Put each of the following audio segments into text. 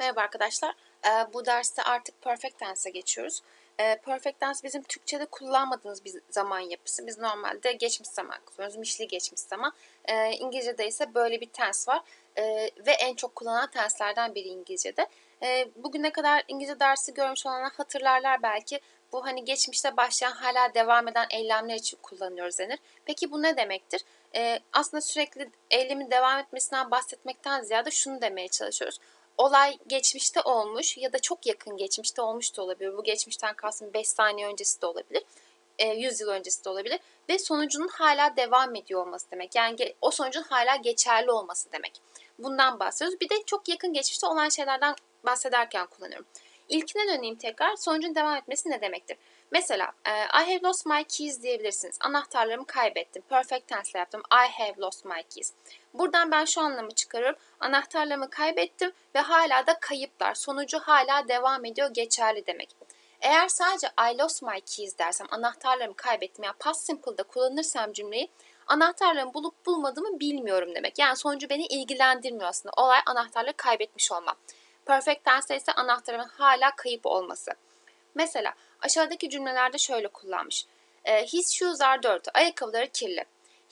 Merhaba arkadaşlar. Ee, bu derste artık Perfect Tense'e geçiyoruz. Ee, Perfect Tense bizim Türkçe'de kullanmadığımız bir zaman yapısı. Biz normalde geçmiş zaman kullanıyoruz. Mişli geçmiş zaman. Ee, İngilizce'de ise böyle bir tense var. Ve en çok kullanılan tenselerden biri İngilizce'de. Ee, bugüne kadar İngilizce dersi görmüş olanlar hatırlarlar belki. Bu hani geçmişte başlayan hala devam eden eylemler için kullanıyoruz denir. Peki bu ne demektir? Ee, aslında sürekli eylemin devam etmesinden bahsetmekten ziyade şunu demeye çalışıyoruz olay geçmişte olmuş ya da çok yakın geçmişte olmuş da olabilir. Bu geçmişten kastım 5 saniye öncesi de olabilir. 100 yıl öncesi de olabilir. Ve sonucunun hala devam ediyor olması demek. Yani o sonucun hala geçerli olması demek. Bundan bahsediyoruz. Bir de çok yakın geçmişte olan şeylerden bahsederken kullanıyorum. İlkine döneyim tekrar. Sonucun devam etmesi ne demektir? Mesela I have lost my keys diyebilirsiniz. Anahtarlarımı kaybettim. Perfect tense yaptım. I have lost my keys. Buradan ben şu anlamı çıkarıyorum. Anahtarlarımı kaybettim ve hala da kayıplar. Sonucu hala devam ediyor, geçerli demek. Eğer sadece I lost my keys dersem, anahtarlarımı kaybettim. Yani past simple'da kullanırsam cümleyi, anahtarlarımı bulup bulmadığımı bilmiyorum demek. Yani sonucu beni ilgilendirmiyor aslında. Olay anahtarları kaybetmiş olmam. Perfect tense ise anahtarımın hala kayıp olması. Mesela aşağıdaki cümlelerde şöyle kullanmış. His shoes are dirty. Ayakkabıları kirli.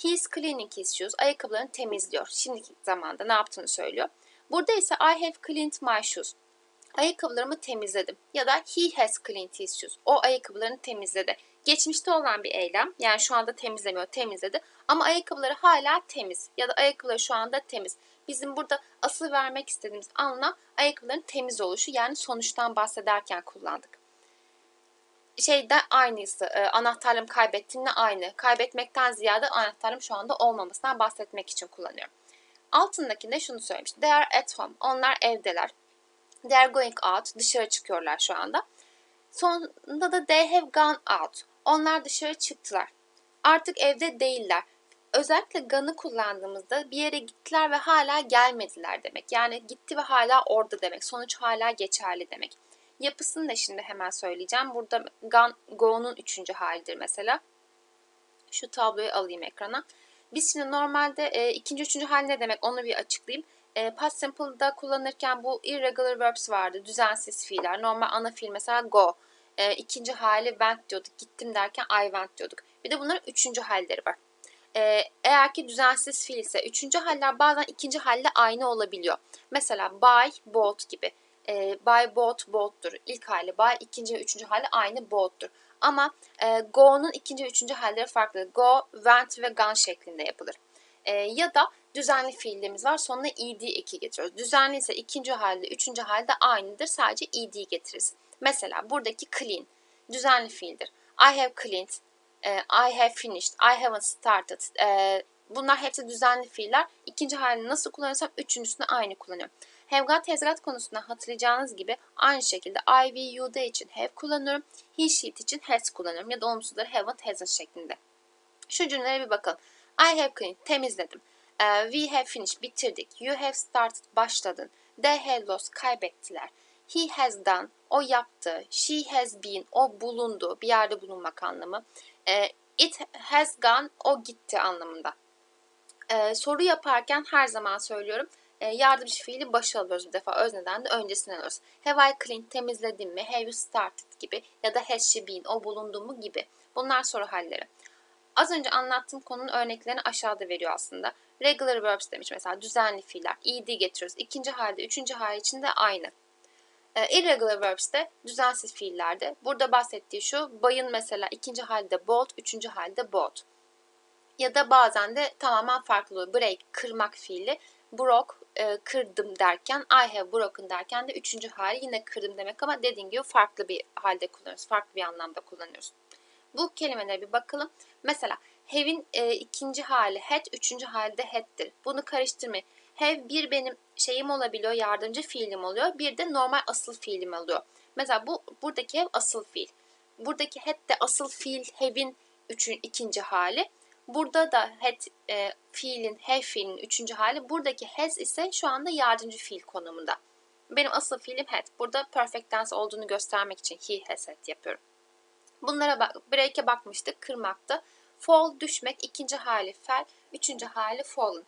He is cleaning his shoes. Ayakkabılarını temizliyor. Şimdiki zamanda ne yaptığını söylüyor. Burada ise I have cleaned my shoes. Ayakkabılarımı temizledim. Ya da he has cleaned his shoes. O ayakkabılarını temizledi. Geçmişte olan bir eylem. Yani şu anda temizlemiyor, temizledi. Ama ayakkabıları hala temiz. Ya da ayakkabıları şu anda temiz. Bizim burada asıl vermek istediğimiz anlam ayakkabıların temiz oluşu. Yani sonuçtan bahsederken kullandık şey de aynısı. E, anahtarlarımı kaybettiğimle aynı. Kaybetmekten ziyade anahtarım şu anda olmamasından bahsetmek için kullanıyorum. Altındakinde şunu söylemiş. They are at home. Onlar evdeler. They are going out. Dışarı çıkıyorlar şu anda. Sonunda da they have gone out. Onlar dışarı çıktılar. Artık evde değiller. Özellikle gone'ı kullandığımızda bir yere gittiler ve hala gelmediler demek. Yani gitti ve hala orada demek. Sonuç hala geçerli demek. Yapısını da şimdi hemen söyleyeceğim. Burada go'nun üçüncü halidir mesela. Şu tabloyu alayım ekrana. Biz şimdi normalde e, ikinci, üçüncü hal ne demek onu bir açıklayayım. E, past simple'da kullanırken bu irregular verbs vardı. Düzensiz fiiller. Normal ana fiil mesela go. E, ikinci hali went diyorduk. Gittim derken I went diyorduk. Bir de bunların üçüncü halleri var. E, eğer ki düzensiz fiil ise üçüncü haller bazen ikinci halle aynı olabiliyor. Mesela buy, bought gibi e, by boat boat'tur. İlk hali by, ikinci ve üçüncü hali aynı boat'tur. Ama e, go'nun ikinci ve üçüncü halleri farklı. Go, went ve gone şeklinde yapılır. E, ya da düzenli fiillerimiz var. Sonuna ed eki getiriyoruz. Düzenli ise ikinci halde, üçüncü halde aynıdır. Sadece ed getiririz. Mesela buradaki clean düzenli fiildir. I have cleaned, e, I have finished, I haven't started. E, bunlar hepsi düzenli fiiller. İkinci halini nasıl kullanıyorsam üçüncüsünü aynı kullanıyorum. Have got tezgat konusunda hatırlayacağınız gibi aynı şekilde I, we, you, they için have kullanıyorum. He, she için has kullanıyorum ya da olumsuzları haven't, hasn't şeklinde. Şu cümlelere bir bakalım. I have cleaned, temizledim. Uh, we have finished, bitirdik. You have started, başladın. They have lost, kaybettiler. He has done, o yaptı. She has been, o bulundu, bir yerde bulunmak anlamı. Uh, it has gone, o gitti anlamında. Ee, soru yaparken her zaman söylüyorum e, yardımcı fiili başa alıyoruz bir defa. Özneden de öncesine alıyoruz. Have I cleaned temizledim mi? Have you started gibi ya da has she been o bulundu mu gibi. Bunlar soru halleri. Az önce anlattığım konunun örneklerini aşağıda veriyor aslında. Regular verbs demiş mesela düzenli fiiller. ed getiriyoruz. İkinci halde, üçüncü hal için de aynı. E, irregular verbs de düzensiz fiillerde. Burada bahsettiği şu, bayın mesela ikinci halde bold, üçüncü halde bought. Ya da bazen de tamamen farklı oluyor. Break, kırmak fiili. Broke, e, kırdım derken I have broken derken de üçüncü hali yine kırdım demek ama dediğim gibi farklı bir halde kullanıyoruz. Farklı bir anlamda kullanıyoruz. Bu kelimelere bir bakalım. Mesela have'in e, ikinci hali had, üçüncü halde had'tir. Bunu karıştırmayın. Have bir benim şeyim olabiliyor, yardımcı fiilim oluyor. Bir de normal asıl fiilim oluyor. Mesela bu buradaki have asıl fiil. Buradaki had de asıl fiil have'in üçün, ikinci hali. Burada da had e, fiilin, have fiilin üçüncü hali. Buradaki has ise şu anda yardımcı fiil konumunda. Benim asıl fiilim had. Burada perfect tense olduğunu göstermek için he has had yapıyorum. Bunlara bak, break'e bakmıştık. Kırmaktı. Fall düşmek ikinci hali fell, üçüncü hali fallen.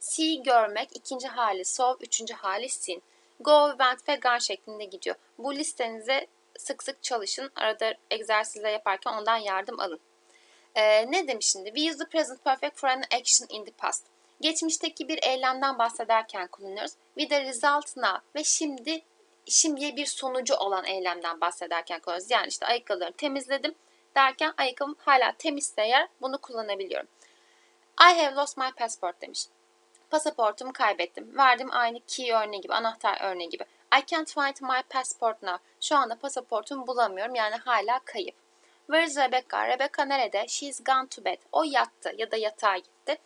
See görmek ikinci hali saw, üçüncü hali seen. Go, went ve gone şeklinde gidiyor. Bu listenize sık sık çalışın. Arada egzersizler yaparken ondan yardım alın. Ee, ne demiş şimdi? We use the present perfect for an action in the past. Geçmişteki bir eylemden bahsederken kullanıyoruz. With the result now ve şimdi şimdiye bir sonucu olan eylemden bahsederken kullanıyoruz. Yani işte ayakkabılarımı temizledim derken ayakkabım hala temizse eğer bunu kullanabiliyorum. I have lost my passport demiş. Pasaportumu kaybettim. Verdim aynı key örneği gibi, anahtar örneği gibi. I can't find my passport now. Şu anda pasaportumu bulamıyorum yani hala kayıp. Where is Rebecca? Rebecca nerede? She's gone to bed. O yattı ya da yatağa gitti.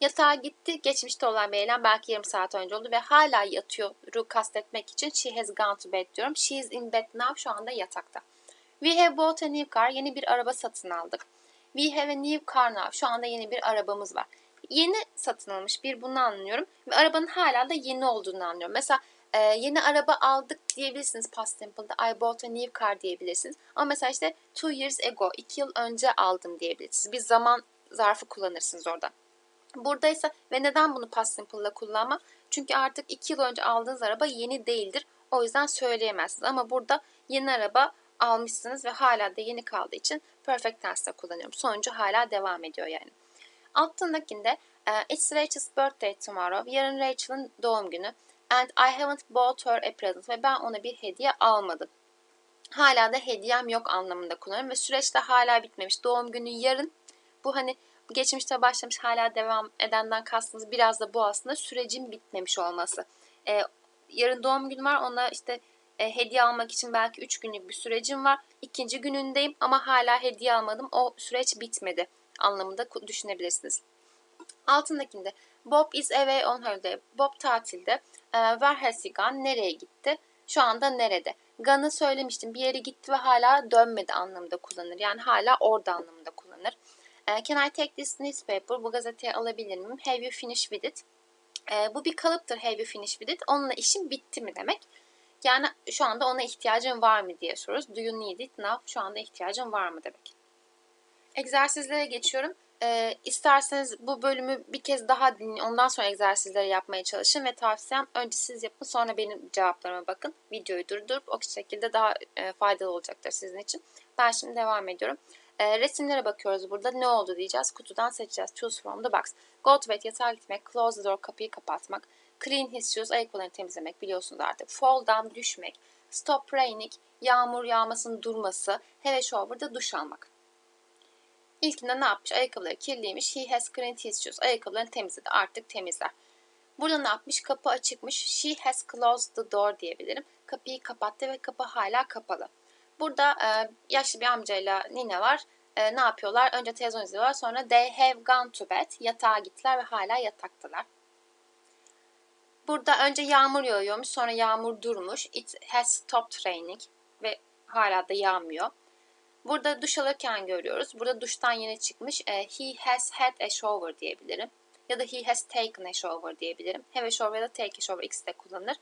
Yatağa gitti. Geçmişte olan bir eylem belki yarım saat önce oldu ve hala yatıyor. kastetmek için she has gone to bed diyorum. She is in bed now. Şu anda yatakta. We have bought a new car. Yeni bir araba satın aldık. We have a new car now. Şu anda yeni bir arabamız var. Yeni satın almış bir bunu anlıyorum. Ve arabanın hala da yeni olduğunu anlıyorum. Mesela e, yeni araba aldık diyebilirsiniz past simple'da. I bought a new car diyebilirsiniz. Ama mesela işte two years ago, iki yıl önce aldım diyebilirsiniz. Bir zaman zarfı kullanırsınız orada. Buradaysa ve neden bunu past simple'la kullanma? Çünkü artık iki yıl önce aldığınız araba yeni değildir. O yüzden söyleyemezsiniz. Ama burada yeni araba almışsınız ve hala da yeni kaldığı için perfect tense'de kullanıyorum. Sonucu hala devam ediyor yani. Altındakinde It's Rachel's birthday tomorrow. Yarın Rachel'ın doğum günü. And I haven't bought her a present. Ve ben ona bir hediye almadım. Hala da hediyem yok anlamında kullanıyorum. Ve süreç de hala bitmemiş. Doğum günü yarın. Bu hani geçmişte başlamış hala devam edenden kastınız biraz da bu aslında sürecin bitmemiş olması. Ee, yarın doğum günü var ona işte e, hediye almak için belki 3 günlük bir sürecim var. İkinci günündeyim ama hala hediye almadım. O süreç bitmedi anlamında düşünebilirsiniz. Altındakinde Bob is away on holiday. Bob tatilde. E, where has he gone? Nereye gitti? Şu anda nerede? Gone'ı söylemiştim. Bir yere gitti ve hala dönmedi anlamında kullanır. Yani hala orada anlamında kullanır. E, can I take this newspaper? Bu gazeteyi alabilir miyim? Have you finished with it? E, bu bir kalıptır have you finished with it. Onunla işim bitti mi demek. Yani şu anda ona ihtiyacın var mı diye soruyoruz. Do you need it now? Şu anda ihtiyacın var mı demek. Egzersizlere geçiyorum. Ee, isterseniz bu bölümü bir kez daha dinleyin. Ondan sonra egzersizleri yapmaya çalışın ve tavsiyem önce siz yapın sonra benim cevaplarıma bakın. Videoyu durdurup o şekilde daha e, faydalı olacaktır sizin için. Ben şimdi devam ediyorum. E, resimlere bakıyoruz burada. Ne oldu diyeceğiz. Kutudan seçeceğiz. Choose from the box. Go to bed yatağa gitmek. Close the door kapıyı kapatmak. Clean his shoes ayakkabılarını temizlemek biliyorsunuz artık. Fall down düşmek. Stop raining yağmur yağmasının durması. Have a shower'da duş almak. İlkinde ne yapmış? Ayakkabıları kirliymiş. He has cleaned his shoes. Ayakkabılarını temizledi. Artık temizler. Burada ne yapmış? Kapı açıkmış. She has closed the door diyebilirim. Kapıyı kapattı ve kapı hala kapalı. Burada e, yaşlı bir amcayla nine var. E, ne yapıyorlar? Önce televizyon izliyorlar. Sonra they have gone to bed. Yatağa gittiler ve hala yataktalar. Burada önce yağmur yağıyormuş. Sonra yağmur durmuş. It has stopped raining. Ve hala da yağmıyor. Burada duş alırken görüyoruz. Burada duştan yeni çıkmış. E, he has had a shower diyebilirim. Ya da he has taken a shower diyebilirim. Have a shower ya da take a shower ikisi de kullanılır.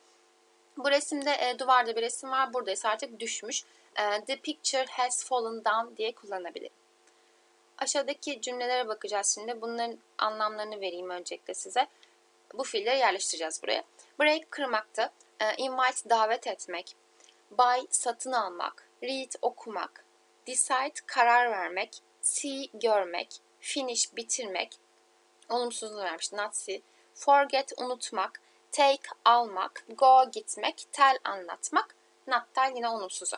Bu resimde e, duvarda bir resim var. Burada ise artık düşmüş. E, the picture has fallen down diye kullanabilirim. Aşağıdaki cümlelere bakacağız şimdi. Bunların anlamlarını vereyim öncelikle size. Bu fiilleri yerleştireceğiz buraya. Break kırmaktı. E, invite davet etmek. Buy satın almak. Read okumak decide karar vermek, see görmek, finish bitirmek, olumsuzluğu vermiş not see, forget unutmak, take almak, go gitmek, tell anlatmak, not tell yine olumsuzu.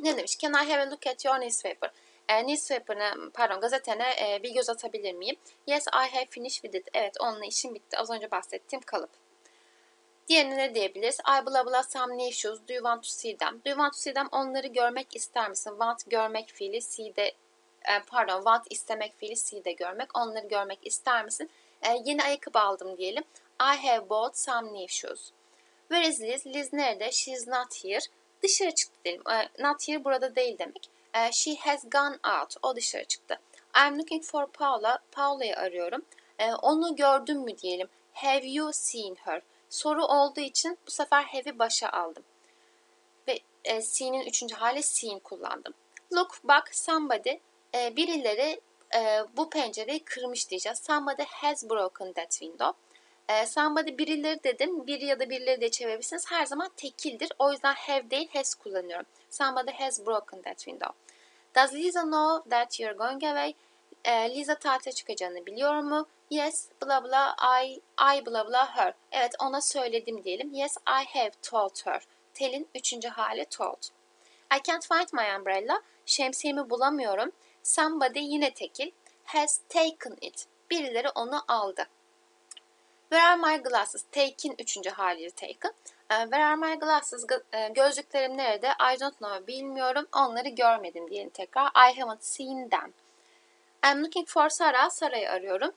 Ne demiş? Can I have a look at your newspaper? E, newspaper'ına, pardon gazetene e, bir göz atabilir miyim? Yes, I have finished with it. Evet, onunla işim bitti. Az önce bahsettiğim kalıp. Diğerine ne diyebiliriz? I blah blah some new shoes. Do you want to see them? Do you want to see them? Onları görmek ister misin? Want görmek fiili see'de e, pardon want istemek fiili see'de görmek. Onları görmek ister misin? E, yeni ayakkabı aldım diyelim. I have bought some new shoes. Where is Liz? Liz nerede? She's not here. Dışarı çıktı diyelim. E, not here burada değil demek. She has gone out. O dışarı çıktı. I'm looking for Paula. Paula'yı arıyorum. Onu gördün mü diyelim. Have you seen her? Soru olduğu için bu sefer have'i başa aldım. Ve e, seen'in üçüncü hali seen kullandım. Look, bak, somebody, e, birileri e, bu pencereyi kırmış diyeceğiz. Somebody has broken that window. E, somebody birileri dedim. Biri ya da birileri de çevirebilirsiniz. Her zaman tekildir. O yüzden have değil has kullanıyorum. Somebody has broken that window. Does Lisa know that you're going away? E, Lisa tatile çıkacağını biliyor mu? Yes, bla bla, I, I bla bla her. Evet ona söyledim diyelim. Yes, I have told her. Tell'in üçüncü hali told. I can't find my umbrella. Şemsiyemi bulamıyorum. Somebody yine tekil. Has taken it. Birileri onu aldı. Where are my glasses? Taken üçüncü haliyle taken. Ee, Where are my glasses? E, Gözlüklerim nerede? I don't know. Bilmiyorum. Onları görmedim diyelim tekrar. I haven't seen them. I'm looking for Sarah. Sarah'ı arıyorum.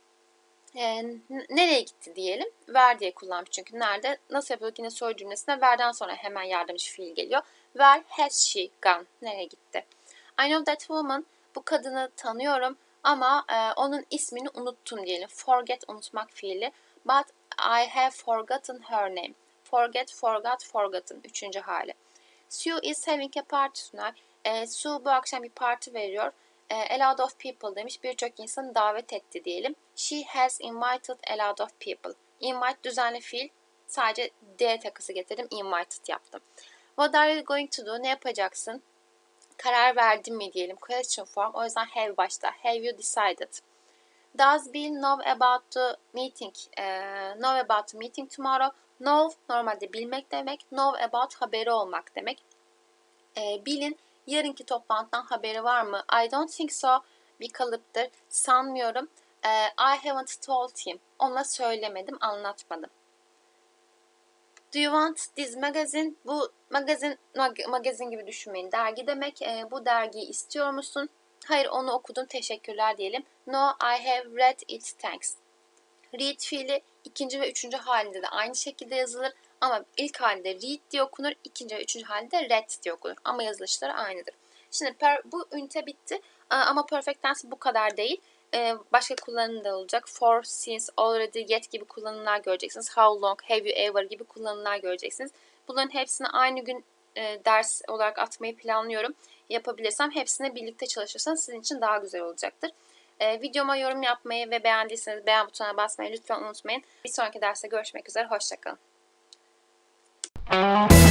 N- nereye gitti diyelim. Where diye kullanmış çünkü. Nerede? Nasıl yapıyorduk? Yine soru cümlesinde where'den sonra hemen yardımcı fiil geliyor. Where has she gone? Nereye gitti? I know that woman. Bu kadını tanıyorum ama e, onun ismini unuttum diyelim. Forget unutmak fiili. But I have forgotten her name. Forget, forgot, forgotten. Üçüncü hali. Sue is having a party tonight. E, Sue bu akşam bir parti veriyor. E, a lot of people demiş. Birçok insanı davet etti diyelim. She has invited a lot of people. Invite düzenli fiil. Sadece D takısı getirdim. Invited yaptım. What are you going to do? Ne yapacaksın? Karar verdin mi diyelim. Question form. O yüzden have başta. Have you decided? Does Bill know about the meeting? Ee, know about the meeting tomorrow. Know normalde bilmek demek. Know about haberi olmak demek. Ee, Bill'in yarınki toplantıdan haberi var mı? I don't think so. Bir kalıptır. Sanmıyorum. Ee, I haven't told him. Ona söylemedim, anlatmadım. Do you want this magazine? Bu magazin mag- magazin gibi düşünmeyin. Dergi demek. Ee, bu dergiyi istiyor musun? Hayır onu okudum teşekkürler diyelim. No I have read it thanks. Read fiili ikinci ve üçüncü halinde de aynı şekilde yazılır. Ama ilk halinde read diye okunur. ikinci ve üçüncü halinde read diye okunur. Ama yazılışları aynıdır. Şimdi per, bu ünite bitti. Ama perfect tense bu kadar değil. Ee, başka kullanım da olacak. For, since, already, yet gibi kullanımlar göreceksiniz. How long, have you ever gibi kullanımlar göreceksiniz. Bunların hepsini aynı gün e, ders olarak atmayı planlıyorum. Yapabilirsem hepsine birlikte çalışırsanız sizin için daha güzel olacaktır. Ee, videoma yorum yapmayı ve beğendiyseniz beğen butonuna basmayı lütfen unutmayın. Bir sonraki derste görüşmek üzere. Hoşçakalın. Thank you.